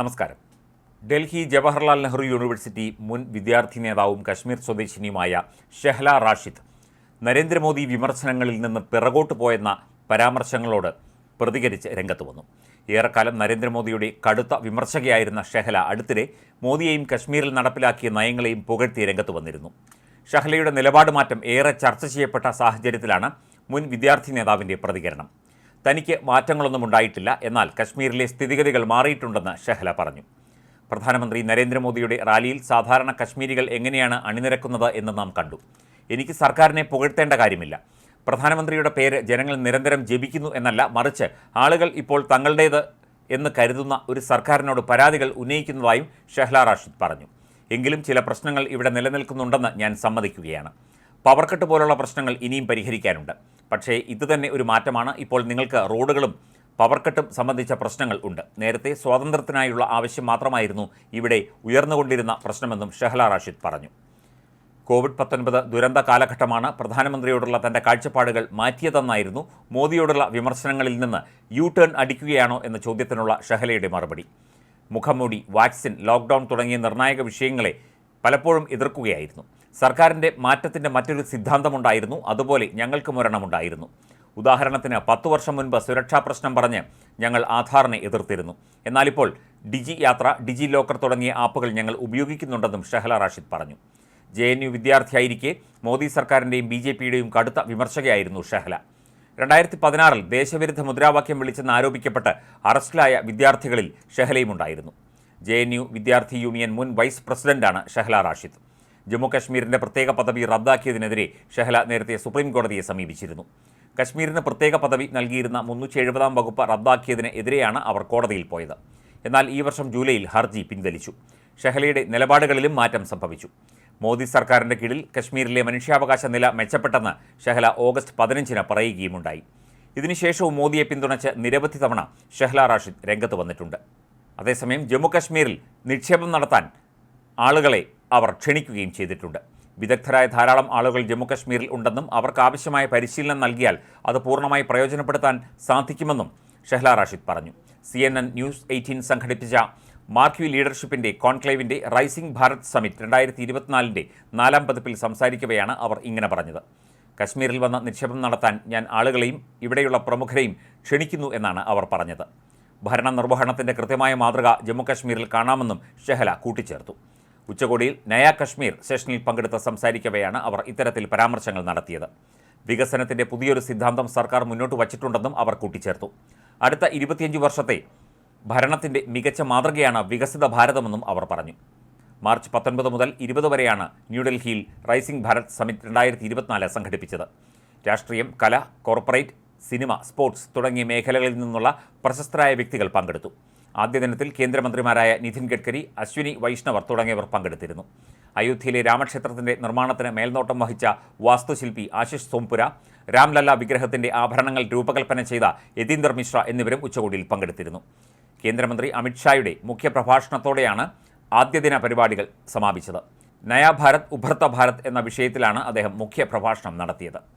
നമസ്കാരം. ഡൽഹി ജവഹർലാൽ നെഹ്റു യൂണിവേഴ്സിറ്റി മുൻ വിദ്യാർത്ഥി നേതാവും കശ്മീർ സ്വദേശിനിയുമായ ഷെഹ്ല റാഷിദ് നരേന്ദ്രമോദി വിമർശനങ്ങളിൽ നിന്ന് പിറകോട്ട് പോയെന്ന പരാമർശങ്ങളോട് പ്രതികരിച്ച് രംഗത്ത് വന്നു. ഏറെക്കാലം നരേന്ദ്രമോദിയുടെ കടുത്ത വിമർശകയായിരുന്ന ഷെഹ്ല അടുത്തിടെ മോദിയെയും കശ്മീരിൽ നടപ്പിലാക്കിയ നയങ്ങളെയും പുകഴ്ത്തി രംഗത്ത് വന്നിരുന്നു. ഷഹലയുടെ നിലപാട് മാറ്റം ഏറെ ചർച്ച ചെയ്യപ്പെട്ട സാഹചര്യത്തിലാണ് മുൻ വിദ്യാർത്ഥി നേതാവിന്റെ പ്രതികരണം. തനിക്ക് മാറ്റങ്ങളൊന്നും ഉണ്ടായിട്ടില്ല. എന്നാൽ കശ്മീരിലെ സ്ഥിതിഗതികൾ മാറിയിട്ടുണ്ടെന്ന് ഷെഹല പറഞ്ഞു. പ്രധാനമന്ത്രി നരേന്ദ്രമോദിയുടെ റാലിയിൽ സാധാരണ കശ്മീരികൾ എങ്ങനെയാണ് അണിനിരക്കുന്നത് എന്ന് നാം കണ്ടു. എനിക്ക് സർക്കാരിനെ പുകഴ്ത്തേണ്ട കാര്യമില്ല. പ്രധാനമന്ത്രിയുടെ പേര് ജനങ്ങൾ നിരന്തരം ജപിക്കുന്നു എന്നല്ല മറിച്ച് ആളുകൾ ഇപ്പോൾ തങ്ങളുടേത് എന്ന് കരുതുന്ന ഒരു സർക്കാരിനോട് പരാതികൾ ഉന്നയിക്കുന്നതായും ഷെഹ്ല റാഷിദ് പറഞ്ഞു. എങ്കിലും ചില പ്രശ്നങ്ങൾ ഇവിടെ നിലനിൽക്കുന്നുണ്ടെന്ന് ഞാൻ സമ്മതിക്കുകയാണ്. പവർ കട്ട് പോലുള്ള പ്രശ്നങ്ങൾ ഇനിയും പരിഹരിക്കാനുണ്ട്. പക്ഷേ ഇതുതന്നെ ഒരു മാറ്റമാണ്. ഇപ്പോൾ നിങ്ങൾക്ക് റോഡുകളും പവർ കട്ടും സംബന്ധിച്ച പ്രശ്നങ്ങൾ ഉണ്ട്. നേരത്തെ സ്വാതന്ത്ര്യത്തിനായുള്ള ആവശ്യം മാത്രമായിരുന്നു ഇവിടെ ഉയർന്നുകൊണ്ടിരുന്ന പ്രശ്നമെന്നും ഷെഹ്ല റാഷിദ് പറഞ്ഞു. കോവിഡ് പത്തൊൻപത് ദുരന്ത കാലഘട്ടമാണ് പ്രധാനമന്ത്രിയോടുള്ള തന്റെ കാഴ്ചപ്പാടുകൾ മാറ്റിയതെന്നായിരുന്നു മോദിയോടുള്ള വിമർശനങ്ങളിൽ നിന്ന് യു ടേൺ അടിക്കുകയാണോ എന്ന ചോദ്യത്തിനുള്ള ഷഹലയുടെ മറുപടി. മുഖംമൂടി വാക്സിൻ ലോക്ക്ഡൗൺ തുടങ്ങിയ നിർണായക വിഷയങ്ങളെ പലപ്പോഴും എതിർക്കുകയായിരുന്നു. സർക്കാരിന്റെ മാറ്റത്തിന്റെ മറ്റൊരു സിദ്ധാന്തമുണ്ടായിരുന്നു. അതുപോലെ ഞങ്ങൾക്കും ഒരെണ്ണമുണ്ടായിരുന്നു ഉദാഹരണത്തിന് പത്തു വർഷം മുൻപ് സുരക്ഷാ പ്രശ്നം പറഞ്ഞ് ഞങ്ങൾ ആധാറിനെ എതിർത്തിരുന്നു. എന്നാലിപ്പോൾ ഡിജി യാത്ര ഡിജി ലോക്കർ തുടങ്ങിയ ആപ്പുകൾ ഞങ്ങൾ ഉപയോഗിക്കുന്നുണ്ടെന്നും ഷഹല റാഷിദ് പറഞ്ഞു. ജെ എൻ യു വിദ്യാർത്ഥിയായിരിക്കെ മോദി സർക്കാരിന്റെയും ബി ജെ പിയുടെയും കടുത്ത വിമർശകയായിരുന്നു ഷഹല. രണ്ടായിരത്തി പതിനാറിൽ ദേശവിരുദ്ധ മുദ്രാവാക്യം വിളിച്ചെന്ന് ആരോപിക്കപ്പെട്ട് അറസ്റ്റിലായ വിദ്യാർത്ഥികളിൽ ഷെഹലയും ഉണ്ടായിരുന്നു ജെ എൻ യു വിദ്യാർത്ഥി യൂണിയൻ മുൻ വൈസ് പ്രസിഡന്റാണ് ഷഹല റാഷിദ്. ജമ്മു കശ്മീരിന്റെ പ്രത്യേക പദവി റദ്ദാക്കിയതിനെതിരെ ഷെഹ്ല നേരത്തെ സുപ്രീം കോടതിയെ സമീപിച്ചിരുന്നു. കശ്മീരിന് പ്രത്യേക പദവി നൽകിയിരുന്ന മുന്നൂറ്റി എഴുപതാം വകുപ്പ് റദ്ദാക്കിയതിന് എതിരെയാണ് അവർ കോടതിയിൽ പോയത്. എന്നാൽ ഈ വർഷം ജൂലൈയിൽ ഹർജി പിൻവലിച്ചു. ഷെഹലയുടെ നിലപാടുകളിലും മാറ്റം സംഭവിച്ചു. മോദി സർക്കാരിന്റെ കീഴിൽ കശ്മീരിലെ മനുഷ്യാവകാശ നില മെച്ചപ്പെട്ടെന്ന് ഷെഹല ഓഗസ്റ്റ് പതിനഞ്ചിന് പറയുകയുമുണ്ടായി. ഇതിനുശേഷവും മോദിയെ പിന്തുണച്ച് നിരവധി തവണ ഷെഹ്ല റാഷിദ് രംഗത്ത് വന്നിട്ടുണ്ട്. അതേസമയം ജമ്മു കശ്മീരിൽ നിക്ഷേപം നടത്താൻ ആളുകളെ അവർ ക്ഷണിക്കുകയും ചെയ്തിട്ടുണ്ട്. വിദഗ്ധരായ ധാരാളം ആളുകൾ ജമ്മുകശ്മീരിൽ ഉണ്ടെന്നും അവർക്ക് ആവശ്യമായ പരിശീലനം നൽകിയാൽ അത് പൂർണമായി പ്രയോജനപ്പെടുത്താൻ സാധിക്കുമെന്നും ഷെഹ്ല റാഷിദ് പറഞ്ഞു. C N N news eighteen സംഘടിപ്പിച്ച മാർക്യു ലീഡർഷിപ്പിന്റെ കോൺക്ലേവിന്റെ റൈസിംഗ് ഭാരത് സമിറ്റ് രണ്ടായിരത്തി ഇരുപത്തിനാലിന്റെ നാലാം പതിപ്പിൽ സംസാരിക്കവെയാണ് അവർ ഇങ്ങനെ പറഞ്ഞത്. കശ്മീരിൽ വന്ന നിക്ഷേപം നടത്താൻ ഞാൻ ആളുകളെയും ഇവിടെയുള്ള പ്രമുഖരെയും ക്ഷണിക്കുന്നു എന്നാണ് അവർ പറഞ്ഞത്. ഭരണ നിർവഹണത്തിന്റെ കൃത്യമായ മാതൃക ജമ്മുകശ്മീരിൽ കാണാമെന്നും ഷെഹല കൂട്ടിച്ചേർത്തു. ഉച്ചകോടിയിൽ നയാ കശ്മീർ സെഷനിൽ പങ്കെടുത്ത് സംസാരിക്കവെയാണ് അവർ ഇത്തരത്തിൽ പരാമർശങ്ങൾ നടത്തിയത്. വികസനത്തിന്റെ പുതിയൊരു സിദ്ധാന്തം സർക്കാർ മുന്നോട്ട് വച്ചിട്ടുണ്ടെന്നും അവർ കൂട്ടിച്ചേർത്തു. അടുത്ത ഇരുപത്തിയഞ്ച് വർഷത്തെ ഭരണത്തിന്റെ മികച്ച മാതൃകയാണ് വികസിത ഭാരതമെന്നും അവർ പറഞ്ഞു. മാർച്ച് പത്തൊൻപത് മുതൽ ഇരുപത് വരെയാണ് ന്യൂഡൽഹിയിൽ റൈസിംഗ് ഭാരത് സമിറ്റ് രണ്ടായിരത്തി ഇരുപത്തിനാല് സംഘടിപ്പിച്ചത്. രാഷ്ട്രീയം കല കോർപ്പറേറ്റ് സിനിമ സ്പോർട്സ് തുടങ്ങിയ മേഖലകളിൽ നിന്നുള്ള പ്രശസ്തരായ വ്യക്തികൾ പങ്കെടുത്തു. ആദ്യ ദിനത്തിൽ കേന്ദ്രമന്ത്രിമാരായ നിതിൻ ഗഡ്കരി അശ്വിനി വൈഷ്ണവർ തുടങ്ങിയവർ പങ്കെടുത്തിരുന്നു. അയോധ്യയിലെ രാമക്ഷേത്രത്തിന്റെ നിർമ്മാണത്തിന് മേൽനോട്ടം വഹിച്ച വാസ്തുശില്പി ആശിഷ് സോംപുര രാംലല്ല വിഗ്രഹത്തിന്റെ ആഭരണങ്ങൾ രൂപകൽപ്പന ചെയ്ത യതീന്ദർ മിശ്ര എന്നിവരും ഉച്ചകോടിയിൽ പങ്കെടുത്തിരുന്നു. കേന്ദ്രമന്ത്രി അമിത്ഷായുടെ മുഖ്യപ്രഭാഷണത്തോടെയാണ് ആദ്യദിന പരിപാടികൾ സമാപിച്ചത്. നയാ ഭാരത് ഉഭർത്ത ഭാരത് എന്ന വിഷയത്തിലാണ് അദ്ദേഹം മുഖ്യപ്രഭാഷണം നടത്തിയത്.